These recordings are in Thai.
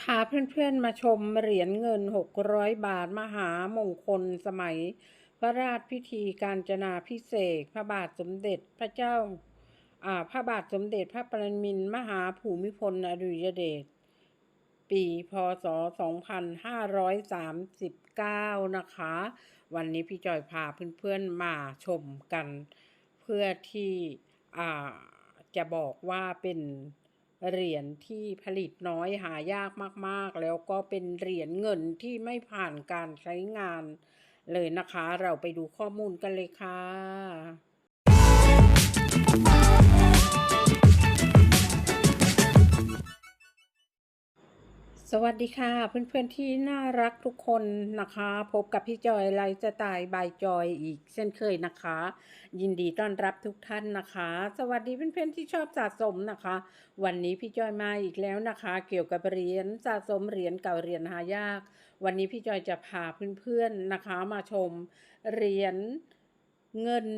พาเพื่อนๆมาชมเหรียญเงิน 600 บาทมหามงคลสมัย พระราชพิธีการจนาพิเศษพระบาทสมเด็จพระเจ้าอ่าพระบาทสมเด็จพระปรมินทรมหาภูมิพลอดุลยเดชปีพศ 2539 นะคะ วันนี้พี่จอยพาเพื่อนๆมาชมกัน เพื่อที่อ่าจะบอกว่าเป็น เหรียญที่ผลิตน้อยหายากมากๆ แล้วก็เป็นเหรียญเงินที่ไม่ผ่านการใช้งานเลยนะคะ เราไปดูข้อมูลกันเลยค่ะ สวัสดีค่ะ เพื่อนๆที่น่ารักทุกคนนะคะ พบกับพี่จอยไลฟ์สไตล์บายจอยอีกเช่นเคยนะคะ ยินดีต้อนรับทุกท่านนะคะ สวัสดีเพื่อนๆที่ชอบสะสมนะคะ วันนี้พี่จอยมาอีกแล้วนะคะ เกี่ยวกับเหรียญสะสมเหรียญเก่าเหรียญหายาก วันนี้พี่จอยจะพาเพื่อนๆนะคะ มาชมเหรียญเงิน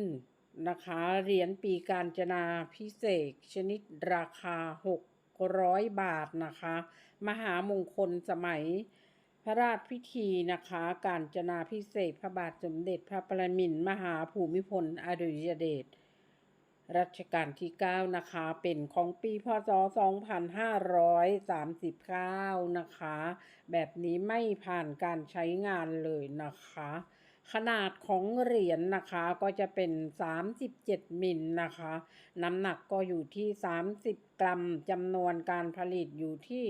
นะคะเหรียญปีการจนาพิเศษชนิดราคา 600บาทนะคะ มหามงคลสมัยพระราชพิธีนะคะ การจนาพิเศษพระบาทสมเด็จพระปรมินมหาภูมิพลอดุลยเดชรัชกาลที่ 9 นะคะ เป็นของปีพศ 2539 นะคะ แบบนี้ไม่ผ่านการใช้งานเลยนะคะ ขนาดของเหรียญนะคะก็จะเป็น 37 มิลนะคะ น้ำหนักก็อยู่ที่ 30 กรัมจำนวนการผลิตอยู่ที่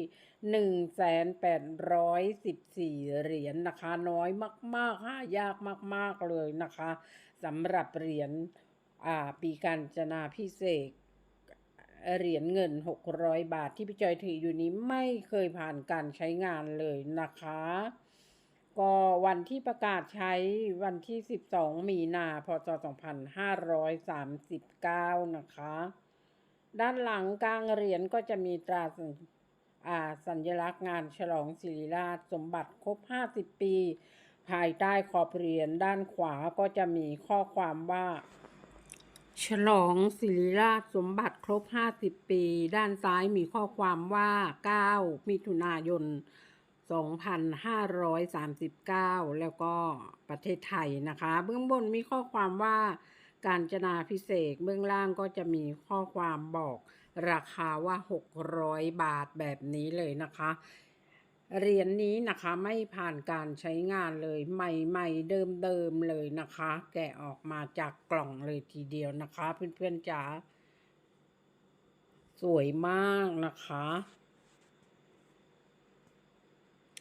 1,814 เหรียญนะคะ น้อยมากๆหายากมาก ๆ เลยนะคะสำหรับเหรียญอ่าปีการจนาพิเศษกเหรียญเงิน 600 บาทที่พี่จอยถืออยู่นี้ไม่เคยผ่านการใช้งานเลยนะคะ วันที่ประกาศใช้วันที่ 12 มีนา พศ 2539 นะคะ ด้านหลังกลางเหรียญก็จะมีตราสัญอ่าสัญลักษณ์งานฉลองศิริราชสมบัติครบ 50 ปี ภายใต้ขอบเหรียญด้านขวาก็จะมีข้อความว่า ฉลองศิริราชสมบัติครบ 50 ปี ด้านซ้ายมีข้อความว่า 9 มิถุนายน 2539 แล้วก็ประเทศไทยนะคะ เบื้องบนมีข้อความว่าการจนาพิเศษเบื้องล่างก็จะมีข้อความบอกราคาว่า 600 บาทแบบนี้เลยนะคะ เหรียญนนี้นะคะไม่ผ่านการใช้งานเลยใหม่ๆเดิมๆเลยนะคะ แกะออกมาจากกล่องเลยทีเดียวนะคะ เพื่อนๆจ๋าสวยมากนะคะ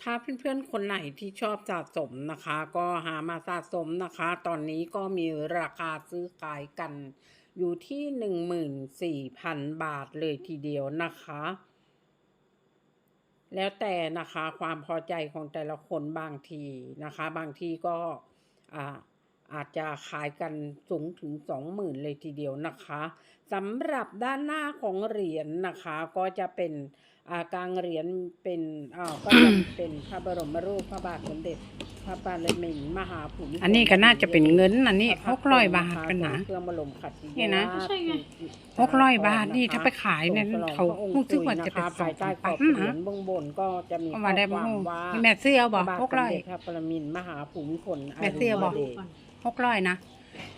ถ้าเพื่อนๆคนไหนที่ชอบสะสมนะคะ ก็หามาสะสมนะคะ ตอนนี้ก็มีราคาซื้อขายกันอยู่ที่หนึ่งหมื่นสี่พันบาทเลยทีเดียวนะคะ แล้วแต่นะคะความพอใจของแต่ละคนบางทีนะคะ บางทีก็อ่าอาจจะขายกันสูงถึงสองหมื่นเลยทีเดียวนะคะสำหรับด้านหน้าของเหรียญนะคะก็จะเป็น กลางเหรียญเป็นอ่าก็จะเป็นพระบรมรูปพระบาทสมเด็จพระปรมินทรมหาภูมิพลอันนี้ก็น่าจะเป็นเงินอันนี้พระหกร้อยบาทกันนะเครื่องบรมขัตติยนี่นะราชใช่ไงหกร้อยบาทนี่ถ้าไปขายเนี่ยส่งฉลองเขาพระองค์รู้สึกว่าจะเป็นนะคะภายใต้ขอบสองเหพันรียญเบื้องบนก็จะมีเอาข้อมาได้คบ่วามว่านี่แม่เสื้อเอาพบ่ระบาทหกสมร้อยเด็จพระปรมินทรมหาภูมิพลแม่เสื้อบ่ดุลยเดชหกร้อยนะ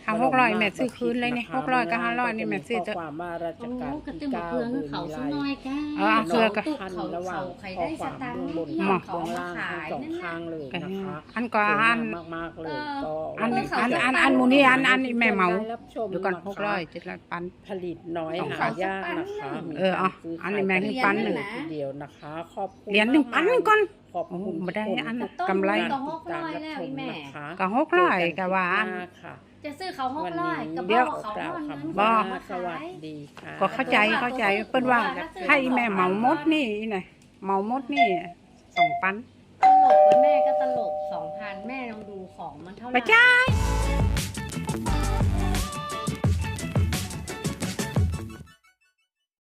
ทำหกร้อยแม่ซื้อคืนเลยนี่หกร้อยกับห้าร้อยนี่แม่ซื้อข้จะอความว่าราชโอ้การกระที่ตึมมาเก้าเพื่องโดยเขามีสลายน้อยกันเอาเอาเสื้อกับ ตุกพันเขาระหว่างเขาใครข้อได้คสวามตางค์เบื้องบนที่หมอเขาเบื้องมาล่างขาทั้งยสองนั่นข้างน่ะเลยนะคะอันก็สวยอันงามมากๆเลยเออก็อันเออเขาอันจะอันปันอันหมูนี่อันอันนี่แม่เหมาได้รับชมเดี๋ยวก่อนนะคะหกร้อยเจ็ดร้อยปัน ผลิตน้อยสองหายากนะคะมีเออเอาการซื้อันนี้แม่งขายปันหนึ่งเลยทีเดียวนะคะขอบคุณเหรียญหนึ่งมากๆปันก่อน ขอบคุณโอ้บ่ได้ทุกคนอันทุกำไรการติดตามรับชมนะคะก็หกร้อยก็ว่าอันเจอกันคลิปหน้าค่ะ จะซื้อเขาหกวันร้อยนี้ก็บเดี๋อยวกเขากล่าวว่าเงินคำบ่ว่ามาสวัขาสยดีค่ะก็เข้าใจเข้าใจเปิ้นว่าให้แม่เหมาหมดนี่น่ะเหมาหมดนี่สองปันตลกแล้วแม่ก็ตลกสองพันแม่ลองดูของมันเท่าไหไปร่จ่าย